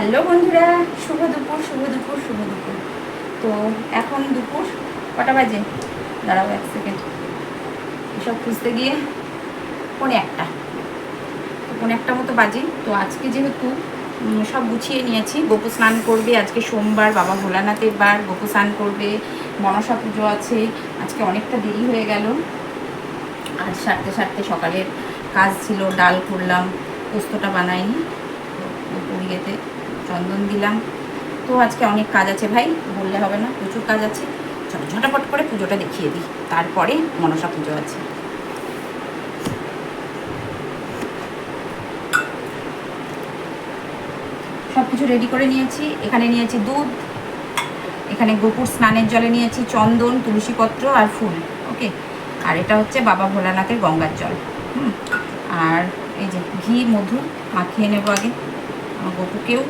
Hello বন্ধুরা, শুভ দুপুর শুভ দুপুর শুভ দুপুর। তো এখন দুপুর, কটা বাজে? দাঁড়াও এক সেকেন্ড এসব খুঁজতে গিয়ে পৌনে একটা। পৌনে একটা মতো বাজে। তো আজকে যেহেতু সব গুছিয়ে নিয়েছি। গোপু স্নান করবে আজকে সোমবার, বাবা ভোলানাথের বার। গোপু স্নান করবে, মনসা পুজো আছে। আজকে অনেকটা দেরি হয়ে গেল। আর সারতে সারতে সকালের কাজ ছিল, ডাল করলাম, পোস্তটা বানাইনি। পুড়িয়েতে চন্দন দিলাম। তো আজকে অনেক কাজ আছে ভাই, বললে হবে না, প্রচুর কাজ আছে। চলো ঝটাপট করে পুজোটা দেখিয়ে দিই, তারপরে মনসা পুজো আছে। সব কিছু রেডি করে নিয়েছি, এখানে নিয়েছি দুধ, এখানে গোপুর স্নানের জলে নিয়েছি চন্দন, তুলসীপত্র আর ফুল, ওকে? আর এটা হচ্ছে বাবা ভোলানাথের গঙ্গার জল, হুম? আর এই যে ঘি, মধু, মাখিয়ে নেব আগে, আমার গপুকেও।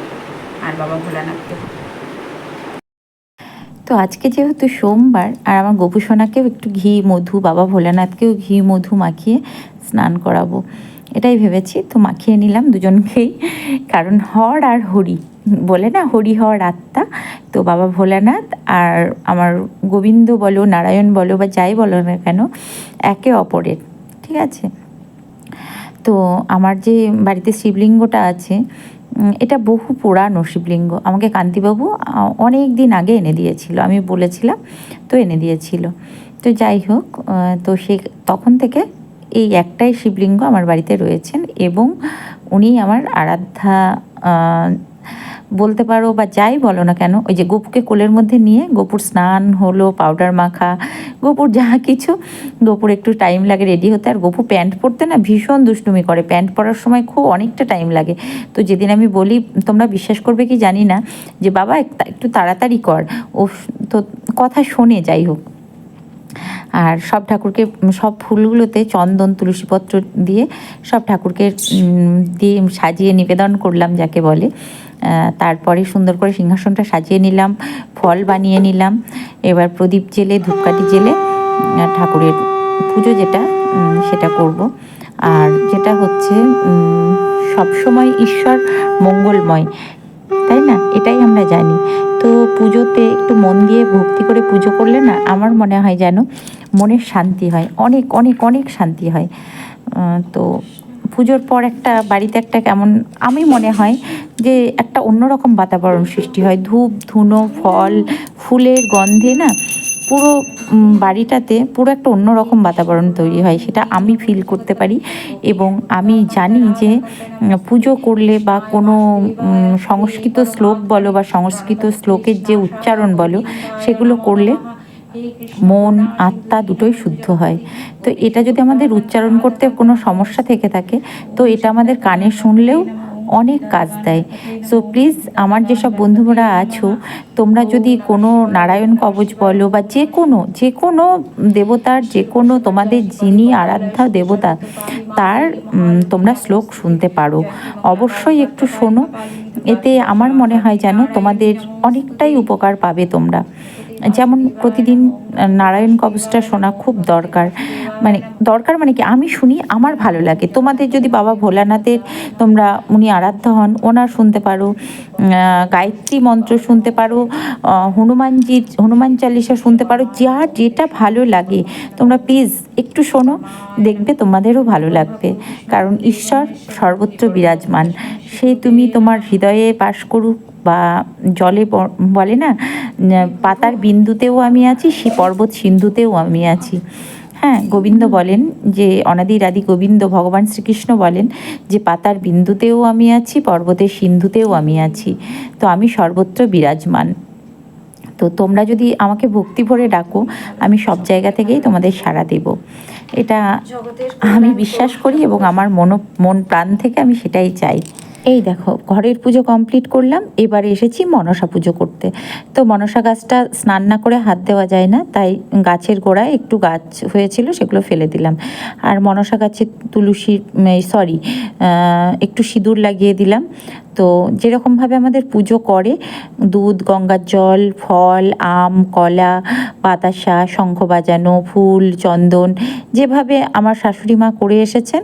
আর বাবা ভোলানাথকেও তো আজকে যেহেতু সোমবার, আর আমার গোপুসোনাকেও একটু ঘি, মধু, বাবা ভোলানাথকেও ঘি, মধু মাখিয়ে স্নান করাবো। এটাই ভেবেছি, তো মাখিয়ে নিলাম দুজনকেই। কারণ হর আর হরি, বলে না হরি, হর, আত্মা। তো বাবা ভোলানাথ আর আমার গোবিন্দ বলো, নারায়ণ বলো, বা যাই বলো না কেন, একে অপরের, ঠিক আছে? তো আমার যে বাড়িতে শিবলিঙ্গটা আছে এটা বহু পুরানো শিবলিঙ্গ। আমাকে কান্তিবাবু অনেক দিন আগে এনে দিয়েছিল। আমি বলেছিলাম, তো এনে দিয়েছিল। তো যাই হোক তো সে তখন থেকে এই একটাই শিবলিঙ্গ আমার বাড়িতে রয়েছেন এবং উনি আমার আরাধ্যা বলতে পারো বা যাই বলো না কেন, ওই যে গোপুকে কোলের মধ্যে নিয়ে গোপুর স্নান হলো পাউডার মাখা, গোপুর যা কিছু, গোপুর একটু টাইম লাগে রেডি হতে। আর গোপু প্যান্ট পরতে না ভীষণ দুষ্টুমি করে। প্যান্ট পরার সময় খুব অনেকটা টাইম লাগে। তো যেদিন আমি বলি, তোমরা বিশ্বাস করবে কি জানি না, যে বাবা একটু তাড়াতাড়ি কর। ও তো কথা শোনে যাই হোক। আর সব ঠাকুরকে, সব ফুলগুলোতে চন্দন, তুলসীপত্র দিয়ে সব ঠাকুরকে দিয়ে সাজিয়ে নিবেদন করলাম যাকে বলে। তারপরে সুন্দর করে সিংহাসনটা সাজিয়ে নিলাম, ফল বানিয়ে নিলাম। এবার প্রদীপ জেলে, ধূপকাঠি জেলে ঠাকুরের পুজো যেটা সেটা করব। আর যেটা হচ্ছে সবসময় ঈশ্বর মঙ্গলময়, তাই না? এটাই আমরা জানি। তো পুজোতে একটু মন দিয়ে ভক্তি করে পুজো করলে না, আমার মনে হয় যেন মনের শান্তি হয়। অনেক অনেক অনেক শান্তি হয়। তো পুজোর পর একটা বাড়িতে একটা কেমন, আমি মনে হয় যে একটা অন্যরকম বাতাবরণ সৃষ্টি হয়। ধূপ, ধুনো, ফল, ফুলের গন্ধে না পুরো বাড়িটাতে পুরো একটা অন্যরকম বাতাবরণ তৈরি হয়, সেটা আমি ফিল করতে পারি। এবং আমি জানি যে পুজো করলে বা কোনো সংস্কৃত শ্লোক বলো বা সংস্কৃত শ্লোকের যে উচ্চারণ বলো, সেগুলো করলে মন, আত্মা দুটোই শুদ্ধ হয়। তো এটা যদি আমাদের উচ্চারণ করতে কোনো সমস্যা থেকে থাকে, তো এটা আমাদের কানে শুনলেও অনেক কাজ দেয়। সো প্লিজ আমার যেসব বন্ধুরা আছো, তোমরা যদি কোনো নারায়ণ কবচ বলো বা যে কোনো যে কোনো দেবতার, যে কোনো তোমাদের যিনি আরাধ্যা দেবতা, তার তোমরা শ্লোক শুনতে পারো। অবশ্যই একটু শোনো। এতে আমার মনে হয় যেন তোমাদের অনেকটাই উপকার পাবে তোমরা। যেমন প্রতিদিন নারায়ণ কবচটা শোনা খুব দরকার। মানে দরকার মানে কি? আমি শুনি, আমার ভালো লাগে। তোমাদের যদি বাবা ভোলানাথের তোমরা উনি আরাধ্য হন, ওনার শুনতে পারো গায়ত্রী মন্ত্র শুনতে পারো হনুমানজির হনুমান চালিসা শুনতে পারো যার যেটা ভালো লাগে। তোমরা প্লিজ একটু শোনো, দেখবে তোমাদেরও ভালো লাগবে। কারণ ঈশ্বর সর্বত্র বিরাজমান। সে তুমি তোমার হৃদয়ে বাস করুক বা জলে বলে না পাতার বিন্দুতেও আমি আছি সে পর্বত সিন্ধুতেও আমি আছি। হ্যাঁ গোবিন্দ বলেন যে অনাদির আদি গোবিন্দ ভগবান শ্রীকৃষ্ণ বলেন যে পাতার বিন্দুতেও আমি আছি পর্বতের সিন্ধুতেও আমি আছি। তো আমি সর্বত্র বিরাজমান। তো তোমরা যদি আমাকে ভক্তি ভরে ডাকো আমি সব জায়গা থেকেই তোমাদের সাড়া দেব। এটা আমি বিশ্বাস করি এবং আমার মন মন প্রাণ থেকে আমি সেটাই চাই। এই দেখো, ঘরের পুজো কমপ্লিট করলাম, এবারে এসেছি মনসা পুজো করতে। তো মনসা গাছটা স্নান না করে হাত দেওয়া যায় না, তাই গাছের গোড়ায় একটু গাছ হয়েছিল, সেগুলো ফেলে দিলাম। আর মনসা গাছের তুলসী সরি একটু সিঁদুর লাগিয়ে দিলাম। তো যেরকমভাবে আমাদের পুজো করে দুধ গঙ্গার জল ফল আম কলা বাতাসা শঙ্খ বাজানো ফুল চন্দন যেভাবে আমার শাশুড়ি মা করে এসেছেন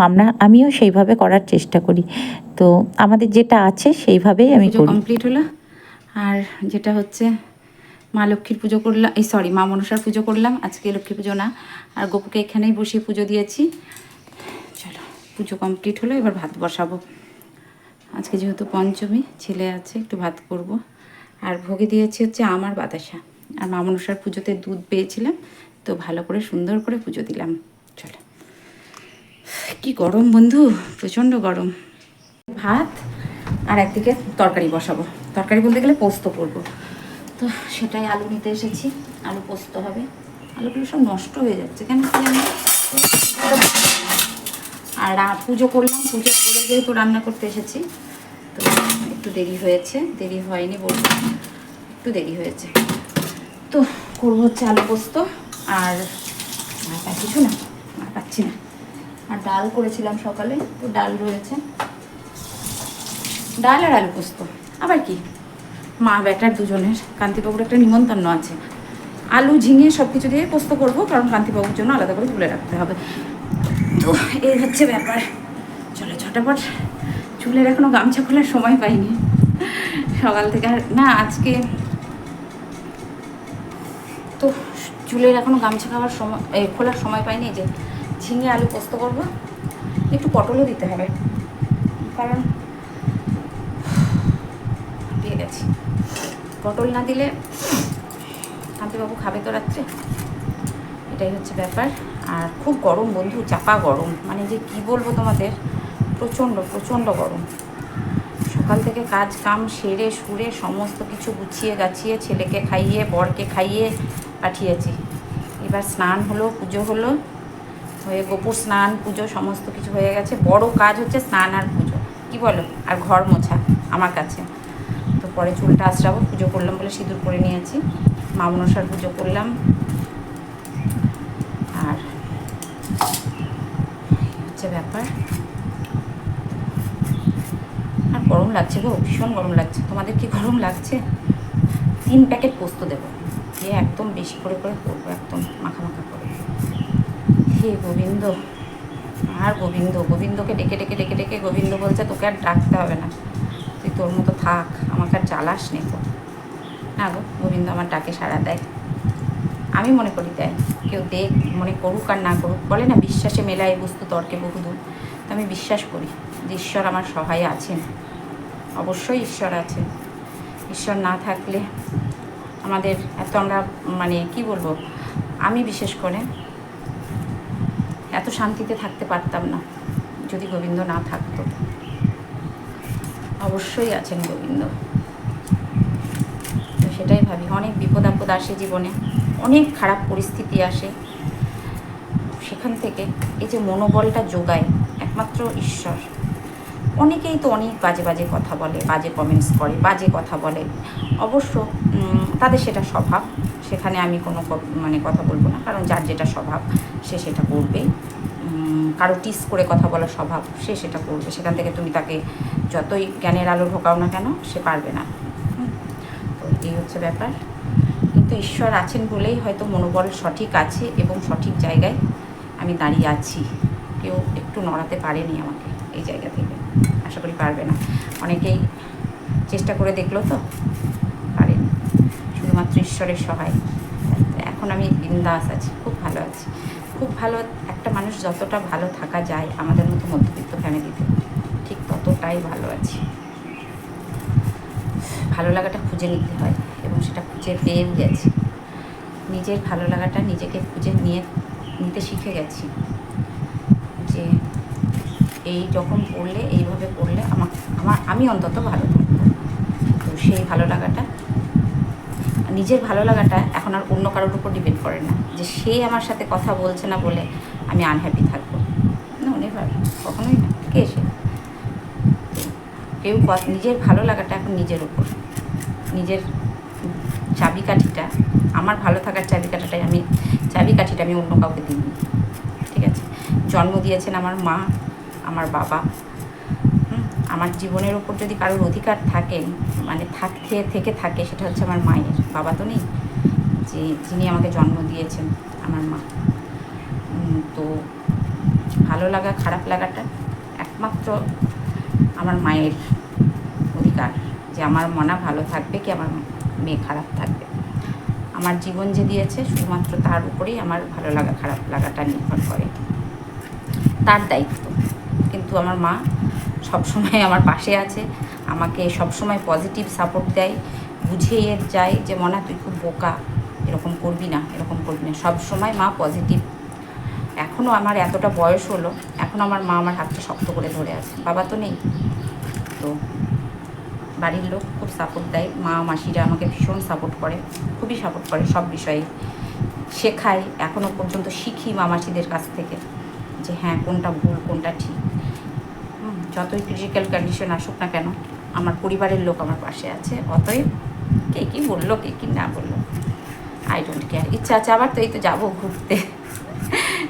মামনা আমিও সেইভাবে করার চেষ্টা করি। তো আমাদের যেটা আছে সেইভাবেই আমি করি। কমপ্লিট হলো। আর যেটা হচ্ছে মা লক্ষ্মীর পুজো করলাম এই সরি মা মনসার পুজো করলাম আজকে লক্ষ্মী পুজো না। আর গোপুকে এখানেই বসিয়ে পুজো দিয়েছি। চলো পুজো কমপ্লিট হলো এবার ভাত বসাবো। আজকে যেহেতু পঞ্চমী, ছেলে আছে, একটু ভাত করব। আর ভোগে দিয়েছি হচ্ছে আমার বাতাসা। আর মা মনসার পুজোতে দুধ পেয়েছিলাম, তো ভালো করে সুন্দর করে পুজো দিলাম। চলো। কি গরম বন্ধু, প্রচণ্ড গরম। ভাত আর একদিকে তরকারি বসাবো। তরকারি বলতে গেলে পোস্ত করব। তো সেটাই আলু নিতে এসেছি। আলু পোস্ত হবে। আলুগুলো সব নষ্ট হয়ে যাচ্ছে। কেন কি না। আর পুজো করলাম, পুজো করে যেহেতু রান্না করতে এসেছি, তো একটু দেরি হয়েছে, দেরি হয়নি বলব একটু দেরি হয়েছে। তো করব হচ্ছে আলু পোস্ত, আর কিছু না, আর পাচ্ছি না। আর ডাল করেছিলাম সকালে, তো ডাল রয়েছে। ডাল আর আলু পোস্ত। আবার কি? মা বেটার দুজনের, কান্তিবাবুর একটা নিমন্ত্রণ আছে। আলু ঝিঙে সব কিছু দিয়ে পোস্ত করব, কারণ কান্তিবাবুর জন্য আলাদা করে তুলে রাখতে হবে। তো এই হচ্ছে ব্যাপার। চলো ঝটাপট। চুলের এখনও গামছা খোলার সময় পাইনি। সকাল থেকে আর না, আজকে তো চুলের এখনও গামছা খাওয়ার সময় খোলার সময় পাইনি যে ঝিঙে আলু পোস্ত করব। একটু পটলও দিতে হবে। কারণ দিয়ে গেছি। পটল না দিলে কান্তিবাবু খাবে তো রাত্রে। এটাই হচ্ছে ব্যাপার। আর খুব গরম বন্ধু, চাপা গরম। মানে যে কি বলব তোমাদের? প্রচণ্ড প্রচণ্ড গরম। সকাল থেকে কাজ কাম সেরে সুরে সমস্ত কিছু গুছিয়ে গাছিয়ে ছেলেকে খাইয়ে, বরকে খাইয়ে পাঠিয়েছি। এবার স্নান হলো, পুজো হলো। হয়ে গোপুর স্নান, পুজো, সমস্ত কিছু হয়ে গেছে। বড় কাজ হচ্ছে স্নান আর পুজো। কি বলো? আর ঘর মোছা আমার কাছে। তো পরে চুলটা আশ্রাবো পুজো করলাম বলে সিঁদুর করে নিয়েছি। মা মনসার পুজো করলাম আর এই হচ্ছে ব্যাপার। আর গরম লাগছে গো, ভীষণ গরম লাগছে। তোমাদের কি গরম লাগছে? তিন প্যাকেট পোস্ত দেবো। দিয়ে একদম বেশি করে করে করব, একদম মাখা মাখা করে। হে গোবিন্দ, আর গোবিন্দ, গোবিন্দকে ডেকে ডেকে ডেকে ডেকে গোবিন্দ বলছে, তোকে আর ডাকতে হবে না। তুই তোর মতো থাক, আমাকে আর জ্বালাস নে তো না গো, গোবিন্দ আমার ডাকে সাড়া দেয়। আমি মনে করি দেয় কেউ দেখ, মনে করুক আর না করুক, বলে না বিশ্বাসে মেলায় বস্তু তর্কে বহুদূর তো আমি বিশ্বাস করি যে ঈশ্বর আমার সহায় আছেন। অবশ্যই ঈশ্বর আছেন। ঈশ্বর না থাকলে আমাদের এত আমরা মানে কি বলব, আমি বিশেষ করে এত শান্তিতে থাকতে পারতাম না, যদি গোবিন্দ না থাকতো। অবশ্যই আছেন গোবিন্দ। তো সেটাই ভাবি, অনেক বিপদ আপদ আসে জীবনে। অনেক খারাপ পরিস্থিতি আসে। সেখান থেকে এই যে মনোবলটা যোগায় একমাত্র ঈশ্বর। অনেকেই তো অনেক বাজে বাজে কথা বলে, বাজে কমেন্টস করে, বাজে কথা বলে। অবশ্য তাদের সেটা স্বভাব। সেখানে আমি কোনো মানে কথা বলব না। কারণ যার যেটা স্বভাব, সে সেটা করবে। কারও টিস করে কথা বলার স্বভাব, সে সেটা করবে। সেখান থেকে তুমি তাকে যতই জ্ঞানের আলো ঢোকাও না কেন, সে পারবে না। তো এই হচ্ছে ব্যাপার। কিন্তু ঈশ্বর আছেন বলেই হয়তো মনোবল সঠিক আছে এবং সঠিক জায়গায় আমি দাঁড়িয়ে আছি। কেউ একটু নড়াতে পারেনি আমাকে এই জায়গা থেকে। আশা করি পারবে না। অনেকেই চেষ্টা করে দেখল তো, পারেনি। শুধুমাত্র ঈশ্বরের সহায়। এখন আমি বিন্দাস আছি, খুব ভালো আছি। খুব ভালো একটা মানুষ যতটা ভালো থাকা যায় আমাদের মতো মধ্যবিত্ত ফ্যামিলিতে, ঠিক ততটাই ভালো আছি। ভালো লাগাটা খুঁজে নিতে হয়। সেটা খুঁজে পেয়েও গেছি। নিজের ভালো লাগাটা নিজেকে খুঁজে নিয়ে, নিতে শিখে গেছি যে এই যখন পড়লে এইভাবে পড়লে আমার আমার, আমি অন্তত ভালো থাকব। তো সেই ভালো লাগাটা, নিজের ভালো লাগাটা এখন আর অন্য কারোর উপর ডিপেন্ড করে না। যে সে আমার সাথে কথা বলছে না বলে আমি আনহ্যাপি থাকব। না নেভার কখনোই না, কে সে? কেউ নিজের ভালো লাগাটা এখন নিজের উপর, নিজের চাবিকাঠিটা, আমার ভালো থাকার চাবিকাঠিটাই আমি, চাবিকাঠিটা আমি অন্য কাউকে দিইনি। ঠিক আছে? জন্ম দিয়েছেন আমার মা, আমার বাবা। আমার জীবনের ওপর যদি কারোর অধিকার থাকে মানে থাকতে থেকে থাকে, সেটা হচ্ছে আমার মায়ের। বাবা তো নেই, যে যিনি আমাকে জন্ম দিয়েছেন, আমার মা। তো ভালো লাগা, খারাপ লাগাটা একমাত্র আমার মায়ের অধিকার, যে আমার মনা ভালো থাকবে কি আমার মেয়ে খারাপ থাকবে। আমার জীবন যে দিয়েছে, শুধুমাত্র তার উপরেই আমার ভালো লাগা, খারাপ লাগাটা নির্ভর করে। তার দায়িত্ব। কিন্তু আমার মা সবসময় আমার পাশে আছে, আমাকে সবসময় পজিটিভ সাপোর্ট দেয়, বুঝিয়ে যায় যে, মনা, তুই খুব বোকা। এরকম করবি না, এরকম করবি না। সব সময় মা পজিটিভ এখনও আমার এতটা বয়স হলো, এখন আমার মা আমার হাতটা শক্ত করে ধরে আছে। বাবা তো নেই। তো বাড়ির লোক খুব সাপোর্ট দেয়। মা মাসিরা আমাকে ভীষণ সাপোর্ট করে, খুবই সাপোর্ট করে সব বিষয়ে। শেখায় এখনও পর্যন্ত শিখি মা মাসিদের কাছ থেকে যে হ্যাঁ কোনটা ভুল, কোনটা ঠিক। যতই ক্রিটিক্যাল কন্ডিশন আসুক না কেন, আমার পরিবারের লোক আমার পাশে আছে, অতএব কে কী বলল, কে কী না বলল আই ডোন্ট কেয়ার ইচ্ছা আছে আবার তো এই তো যাব ঘুরতে।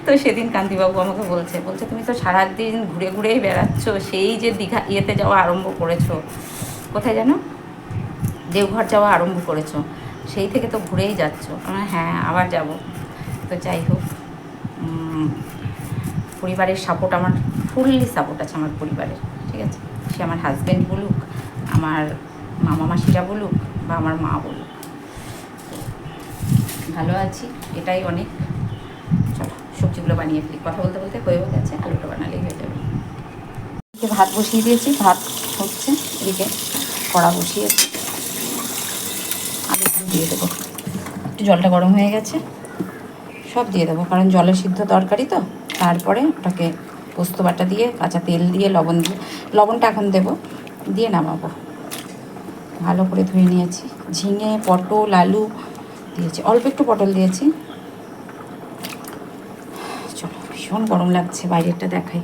তো সেদিন কান্তিবাবু আমাকে বলছে বলছে, তুমি তো সারাদিন ঘুরে ঘুরেই বেড়াচ্ছ, সেই যে দীঘা, ইয়েতে যাওয়া আরম্ভ করেছ কোথায় যেন? দেওঘর যাওয়া আরম্ভ করেছ। সেই থেকে তো ঘুরেই যাচ্ছ। হ্যাঁ আবার যাব। তো যাই হোক পরিবারের সাপোর্ট আমার ফুললি সাপোর্ট আছে আমার পরিবারের, ঠিক আছে? সে আমার হাজব্যান্ড বলুক, আমার মামা মাসিরা বলুক, বা আমার মা বলুক। ভালো আছি, এটাই অনেক। চলো, সবজিগুলো বানিয়ে ফেলি। কথা বলতে বলতে হয়েও গেছে, আলুটা বানালেই হয়ে যাবে। ভাত বসিয়ে দিয়েছি, ভাত হচ্ছে, এদিকে কড়া আলুগুলো দিয়ে দেবো। একটু জলটা গরম হয়ে গেছে, সব দিয়ে দেবো, কারণ জলের সিদ্ধ তরকারি তো। তারপরে ওটাকে পোস্ত বাটা দিয়ে, কাঁচা তেল দিয়ে, লবণ দিয়ে, লবণটা এখন দেবো, দিয়ে নামাবো। ভালো করে ধুয়ে নিয়েছি। ঝিঙে, পটল, আলু দিয়েছি। অল্প একটু পটল দিয়েছি। চলো, ভীষণ গরম লাগছে বাইরেরটা দেখাই।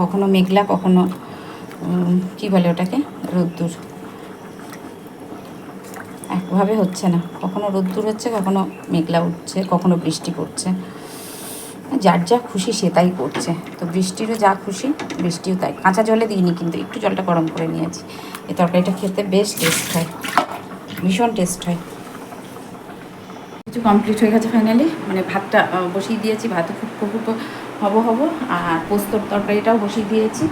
কখনো মেঘলা, কখনো কি বলে ওটাকে? রোদ্দুর। একভাবে হচ্ছে না। কখনো রোদ্দুর হচ্ছে, কখনো মেঘলা উঠছে, কখনো বৃষ্টি পড়ছে। যার যা খুশি সে তাই করছে। তো বৃষ্টিরও যা খুশি, বৃষ্টিও তাই। কাঁচা জলে দিইনি কিন্তু একটু জলটা গরম করে নিয়েছি। এই তরকারিটা খেতে বেশ টেস্ট হয়। ভীষণ টেস্ট হয়। কিছু কমপ্লিট হয়ে গেছে ফাইনালি মানে ভাতটা বসিয়ে দিয়েছি। ভাতও ফুটকো ফুটকো হব হব। আর পোস্তর তরকারিটাও বসিয়ে দিয়েছি।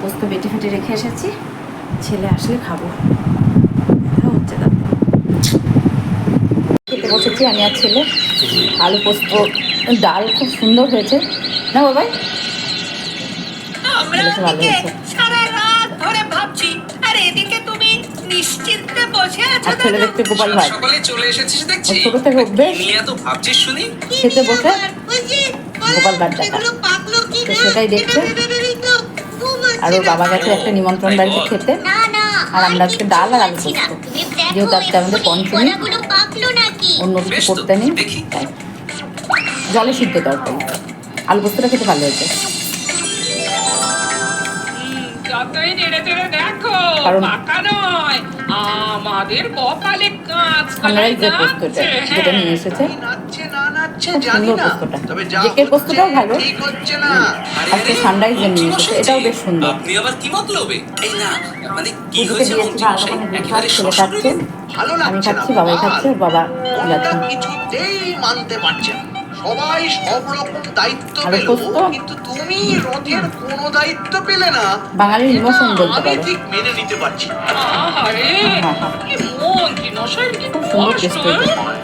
পোস্ত বেটে ফেটে রেখে এসেছি। ছেলে আসলে খাব দেখা হচ্ছে দাদা খেতে বসেছি আমি আর ছেলে আলু পোস্ত ডাল খুব সুন্দর হয়েছে না বাবাই আমরা ভালো ওদিকে হয়েছে। সারা রাত ধরে ভাবছি আর এদিকে তুমি নিশ্চিন্তে বসে আছো আর ছেলে দেখতে গোপাল ভাই সকালে চলে এসেছিস দেখছি ওর ছোট থেকে অভ্যেস। কি নিয়ে এত ভাবছিস শুনি খেতে বসে গোপাল ভাট দেখা। তো সেটাই দেখছে। আর ওর। বাবা গেছে একটা নিমন্ত্রণ বাড়িতে খেতে আর আমরা আজকে ডাল আর আলু পোস্ত। যেহেতু আজকে আমাদের পঞ্চমী। অন্য কিছু করতে নেই। তাই জলে সিদ্ধ তরকারি। আলু পোস্তটা খেতে ভালো হয়েছে। কারণ- আমাদের কপালে কাজ আমরাই যে পোস্তটা যেটা নিয়ে এসেছে নাচছে জানি না। তবে যা জেকের পোস্তটাও ভালো। ঠিক হচ্ছে না। আজকে সানরাইজের নিয়ে এসেছে এটাও বেশ সুন্দর। আপনি আবার কি মতলবে? এই না মানে কি হয়েছে মন্ত্রী মশাই? একেবারে শ্বশুর ভালো লাগছে না খাচ্ছি বাবা। খাচ্ছে বাবা যাচ্ছে কিছুতেই মানতে পারছে না। সবাই সব রকম দায়িত্ব পেল কিন্তু তুমি রথের কোনো দায়িত্ব পেলে না বাঙালির ইমোশন বলতে পারো ঠিক মেনে নিতে পারছি না। আহারে হ্যাঁ, হ্যাঁ। কি মশাই কি সুন্দর টেস্ট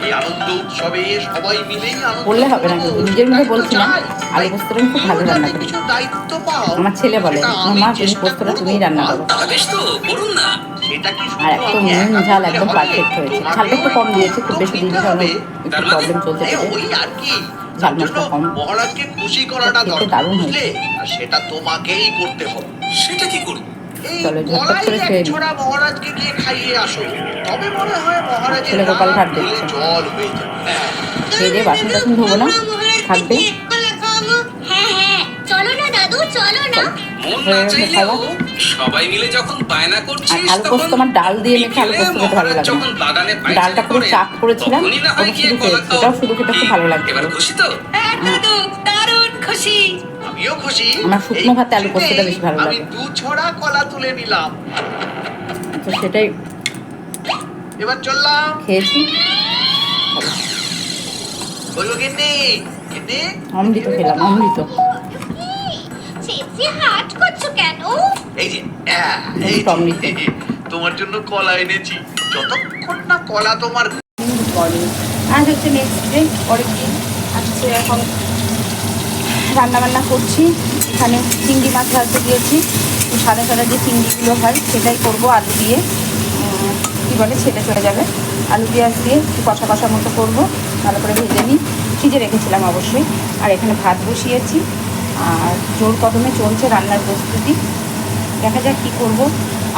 এই আনন্দ উৎসবে সবাই মিলেই আনন্দ বললে হবে না কিন্তু, নিজের মুখে বলছি না। আলু পোস্তটা খুব ভালো রান্না করি। কিছু দায়িত্ব আমার ছেলে বলে সেটা "মা, তুমি পোস্তটা তুমিই রান্না করো। বেশ তো করুন না আর একদম নুন ঝাল একদম পারফেক্ট হয়েছে। ঝালটা একটু কম দিয়েছি খুব বেশি উদ্যোগ কারণ একটু মানে? প্রবলেম চলছে এই পেটে ওই আর কি ঝাল তার কম। মহারাজকে খুশি করাটা দরকার বুঝলে? আর সেটা তোমাকেই করতে হবে। সেটা কি করব? চলো, ঝটপট করে খেয়ে নিই। মহারাজকে গিয়ে খাইয়ে আসো। তবে মনে হয় মহারাজের ছেলে গোপাল রাগ দেখছে। জল হয়ে যাবে। হ্যাঁ। খেয়ে দিয়ে বাসন টাসন ধোবো না। থাকবে? হ্যাঁ হ্যাঁ। চলো না চলো না। মন না চাইলেও সবাই মিলে যখন বায়না করছিস আলু পোস্ত ডাল দিয়ে মেখে আলু খেতে ভালো লাগে। যখন না বাগানে পায়চারি ডালটা পুরো করেন, করেছিলাম তখনই না হয় ওটা শুধু কলা ওটাও শুধু খেতে খুব ভালো লাগছে হ্যাঁ দাদু দারুণ খুশি। আমিও খুশি। আমার শুকনো ভাতে আলু পোস্তটা বেশি ভালো আমি দু ছড়া কলা তুলে নিলাম। তো সেটাই এবার চললাম। খেয়েছি। বলব গিন্নি গিন্নি। অমৃত খেলাম অমৃত। হাট করছ কেন? এই যে এই। তোমার জন্য কলা এনেছি। যতক্ষণ না কলা তোমার মর্নিং আজ হচ্ছে নেক্সট ডে পরের দিন আজকে এখন রান্না বান্না করছি। এখানে চিংড়ি মাছ ভাজতে দিয়েছি। সাদা সাদা যে চিংড়িগুলো হয় সেটাই করব আলু দিয়ে। কী বলে ছেলে চলে যাবে। আলু পেঁয়াজ দিয়ে একটু কষা কষা মতো করব। ভালো করে ভেজে নিই। ফ্রিজে রেখেছিলাম অবশ্যই। আর এখানে ভাত বসিয়েছি। আর জোর কদমে চলছে রান্নার প্রস্তুতি। দেখা যাক কী করব।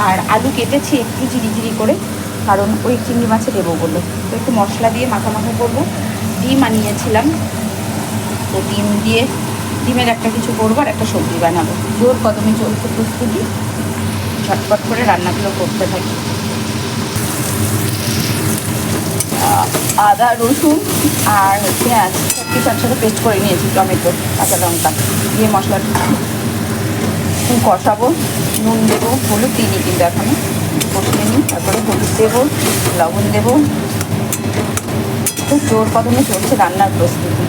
আর আলু কেটেছি একটু ঝিরিঝিরি করে, কারণ ওই চিংড়ি মাছে দেবো বলল তো একটু মশলা দিয়ে মাখা মাখা করব। ডিম আনিয়েছিলাম। তো ডিম দিয়ে ডিমের একটা কিছু করব আর একটা সবজি বানাবো। জোর কদমে চলছে প্রস্তুতি। ঝটপট করে রান্নাগুলো করতে থাকি। আদা, রসুন আর পেঁয়াজ সব কিছু একসাথে পেস্ট করে নিয়েছি টমেটো, কাঁচা লঙ্কা। দিয়ে মশলাটা কষাবো, নুন দেবো, হলুদ দিইনি কিন্তু এখনও, কষিয়ে নিই, তারপরে হলুদ দেবো, লবণ দেবো। খুব জোর কদমে চলছে রান্নার প্রস্তুতি।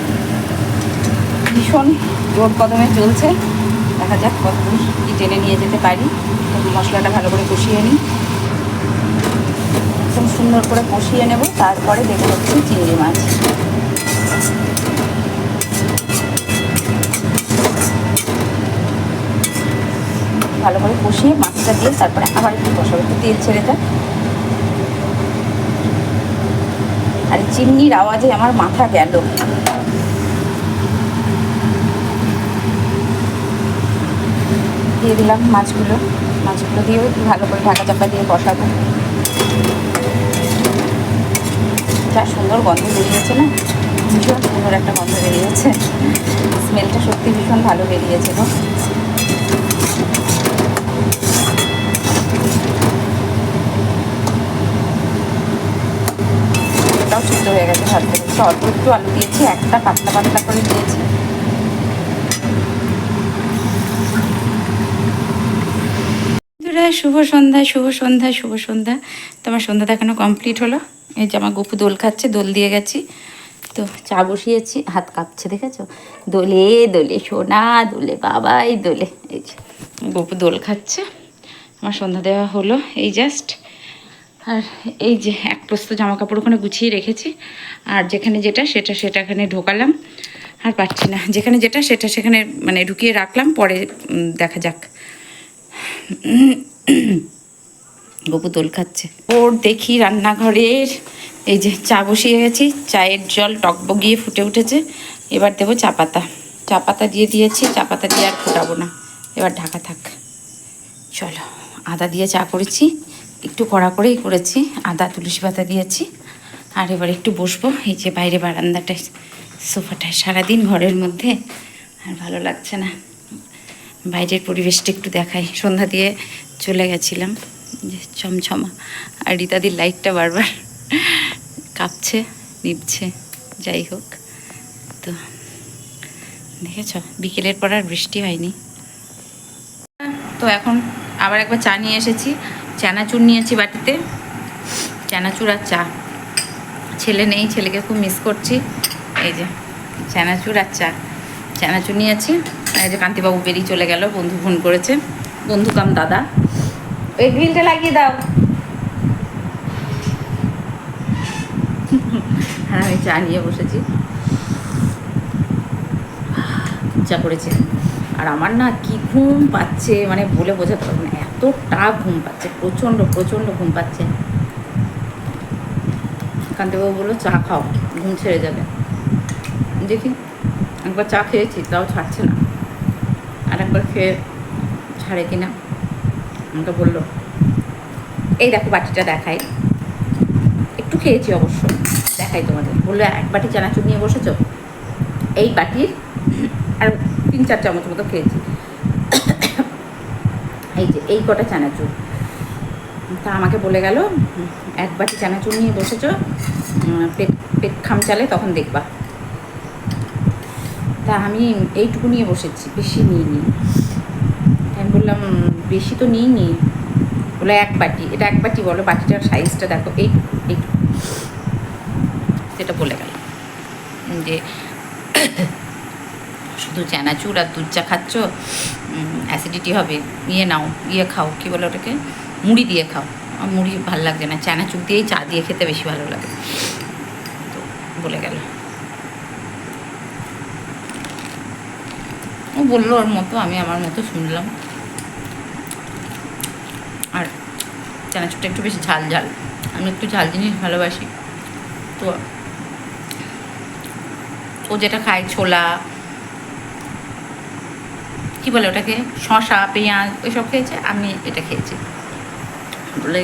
ভীষণ জোর কদমে চলছে। দেখা যাক কতদূর কি টেনে নিয়ে যেতে পারি। মশলাটা ভালো করে কষিয়ে নিই। সুন্দর করে কষিয়ে নেব, তারপরে দেবো হচ্ছে চিংড়ি মাছ। ভালো করে কষিয়ে মাছটা দিয়ে তারপরে আবার একটু কষাবো, একটু তেল ছেড়ে দেয়। আর চিমনির আওয়াজে আমার মাথা গেল। দিয়ে দিলাম মাছগুলো। মাছগুলো দিয়েও ভালো করে ঢাকা চাপা দিয়ে কষাবো। যা সুন্দর গন্ধ বেরিয়েছে না? ভীষণ সুন্দর একটা গন্ধ বেরিয়েছে। স্মেলটা সত্যি ভীষণ ভালো বেরিয়েছে গো। হয়ে গেছে থেকে। অল্প একটু একটা পাতলা করে দিয়েছি। শুভ সন্ধ্যা শুভ সন্ধ্যা শুভ সন্ধ্যা। তোমার সন্ধ্যা দেখানো কমপ্লিট হলো। এই যে আমার গপু দোল খাচ্ছে, দোল দিয়ে গেছি। তো চা বসিয়েছি, হাত কাঁপছে, দেখেছ? দোলে দোলে সোনা, দোলে বাবাই, দোলে। এই যে গপু দোল খাচ্ছে। আমার সন্ধ্যা দেওয়া হলো, এই জাস্ট আর এই যে এক প্রস্ত জামা কাপড় ওখানে গুছিয়ে রেখেছি। আর যেখানে যেটা, সেটা সেটাখানে ঢোকালাম। আর পারছি না। যেখানে যেটা, সেটা সেখানে মানে ঢুকিয়ে রাখলাম, পরে দেখা যাক। গপু দোল খাচ্ছে। ওর দেখি রান্নাঘরের এই যে চা বসিয়ে গেছি, চায়ের জল টকবগিয়ে ফুটে উঠেছে। এবার দেবো চা পাতা। চা পাতা দিয়ে দিয়েছি, চা পাতা দিয়ে আর ফোটাবো না। এবার ঢাকা থাক। চলো, আদা দিয়ে চা করেছি, একটু কড়া করেই করেছি, আদা, তুলসী পাতা দিয়েছি। আর এবার একটু বসবো, এই যে বাইরে বারান্দাটায়, সোফাটায়। সারাদিন ঘরের মধ্যে আর ভালো লাগছে না। বাইরের পরিবেশটা একটু দেখাই। সন্ধ্যা দিয়ে চলে গেছিলাম। ছমছমা আর রীতাদির লাইটটা বারবার কাঁপছে, নিভছে, যাই হোক। তো দেখেছ, বিকেলের পর আর বৃষ্টি হয়নি। তো এখন আবার একবার চা নিয়ে এসেছি। চানাচুর নিয়েছি বাটিতে। চানাচুর আর চা। ছেলে নেই, ছেলেকে খুব মিস করছি। এই যে, চানাচুর আর চা। চানাচুর নিয়েছি। এই যে কান্তিবাবু বেরিয়ে চলে গেল, বন্ধু ফোন করেছে। বন্ধু কাম দাদা। ওই গ্রিলটা লাগিয়ে দাও। হ্যাঁ আমি চা নিয়ে বসেছি। চা করেছে। আর আমার না কি ঘুম পাচ্ছে মানে বলে বোঝাতে পারব না। এতটা ঘুম পাচ্ছে, প্রচণ্ড প্রচণ্ড ঘুম পাচ্ছে। কান্তিবাবু বলল, চা খাও, ঘুম ছেড়ে যাবে। দেখি, একবার চা খেয়েছি, তাও ছাড়ছে না। আর একবার খেয়ে ছাড়ে কিনা। আমাকে বলল, এই দেখো বাটিটা দেখাই। একটু খেয়েছি অবশ্য, দেখাই তোমাদের। বলল, এক বাটি চানাচুর নিয়ে বসেছ? এই বাটির আর তিন চার চামচ মতো খেয়েছি। এই যে, এই কটা চানাচুর। তা আমাকে বলে গেল, এক বাটি চানাচুর নিয়ে বসেছো পেট পেট খামচালে তখন দেখবা। তা আমি এইটুকু নিয়ে বসেছি, বেশি নিয়ে আমি বললাম বেশি তো নিইনি বলে, এক বাটি। এটা এক বাটি বলো, বাটিটার সাইজটা দেখো। এই এই সেটা বলে গেল। যে শুধু চানাচুর আর দুধ চা খাচ্ছ অ্যাসিডিটি হবে ইয়ে নাও ইয়ে খাও, কী বলে ওটাকে? মুড়ি দিয়ে খাও। মুড়ি ভালো লাগছে না, চানাচুর দিয়েই চা দিয়ে খেতে বেশি ভালো লাগে। তো বলে গেল। ও বলল ওর মতো, আমি আমার মতো শুনলাম আর চানাচুরটা একটু বেশি ঝাল ঝাল। আমি একটু ঝাল জিনিস ভালোবাসি। তো ও যেটা খায় ছোলা, কি বলে ওটাকে? শশা পেঁয়াজ, ওইসব খেয়েছে, আমি এটা খেয়েছি। বলে,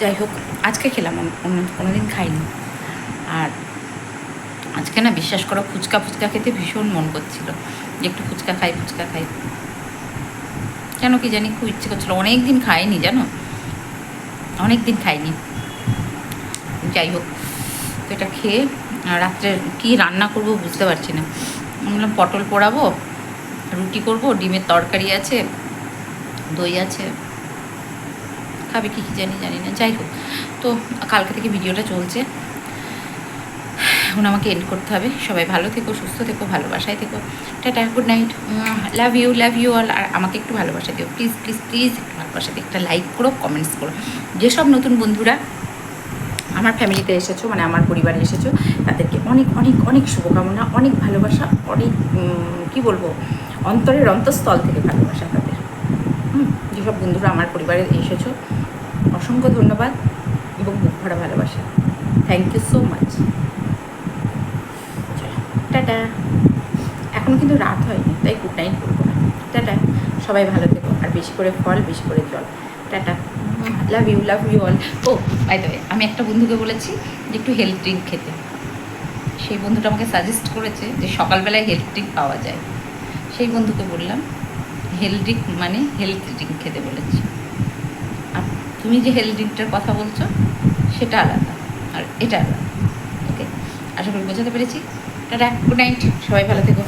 যাই হোক, আজকে খেলাম, অন্য কোনোদিন খাইনি। আর আজকে না, বিশ্বাস করো, ফুচকা ফুচকা খেতে ভীষণ মন করছিল। যে একটু ফুচকা খাই ফুচকা খাই। কেন কি জানি খুব ইচ্ছে করছিল। অনেক দিন খাইনি, জানো? অনেক দিন খাইনি। যাই হোক, তো এটা খেয়ে রাত্রে কি রান্না করব বুঝতে পারছি না। বললাম, পটল পোড়াবো, রুটি করব, ডিমের তরকারি আছে, দই আছে। খাবে কি কি জানি জানি না। যাই হোক, তো কালকে থেকে ভিডিওটা চলছে। এখন আমাকে এন্ড করতে হবে। সবাই ভালো থেকো, সুস্থ থেকো, ভালোবাসায় থেকো। Tata good night love you love you all আর আমাকে একটু ভালোবাসা দিও। প্লিজ প্লিজ প্লিজ একটু ভালোবাসা দিও একটা লাইক করো কমেন্টস করো। যেসব নতুন বন্ধুরা আমার ফ্যামিলিতে এসেছ মানে আমার পরিবারে এসেছ, তাদেরকে অনেক অনেক অনেক শুভকামনা, অনেক ভালোবাসা, অনেক কি বলব, অন্তরের অন্তঃস্থল থেকে ভালোবাসা তাদের। যেসব বন্ধুরা আমার পরিবারে এসেছ, অসংখ্য ধন্যবাদ এবং বুক ভরা ভালোবাসা। Thank you so much tata. এখন কিন্তু রাত হয়নি, তাই গুড নাইট বলব না। টাটা। সবাই ভালো থেকো, আর বেশি করে ফল, বেশি করে জল। Tata. Love you love you all O by the আমি একটা বন্ধুকে বলেছি যে একটু হেলথ ড্রিঙ্ক খেতে। সেই বন্ধুটা আমাকে সাজেস্ট করেছে যে সকালবেলায় হেলথ ড্রিঙ্ক পাওয়া যায়। সেই বন্ধুকে বললাম হেলথ ড্রিঙ্ক মানে হেলথ ড্রিঙ্ক খেতে বলেছি। আর তুমি যে হেলথ ড্রিঙ্কটার কথা বলছো, সেটা আলাদা। আর এটা আলাদা। ওকে আশা করি বোঝাতে পেরেছি। টাটা গুড নাইট সবাই ভালো থেকো।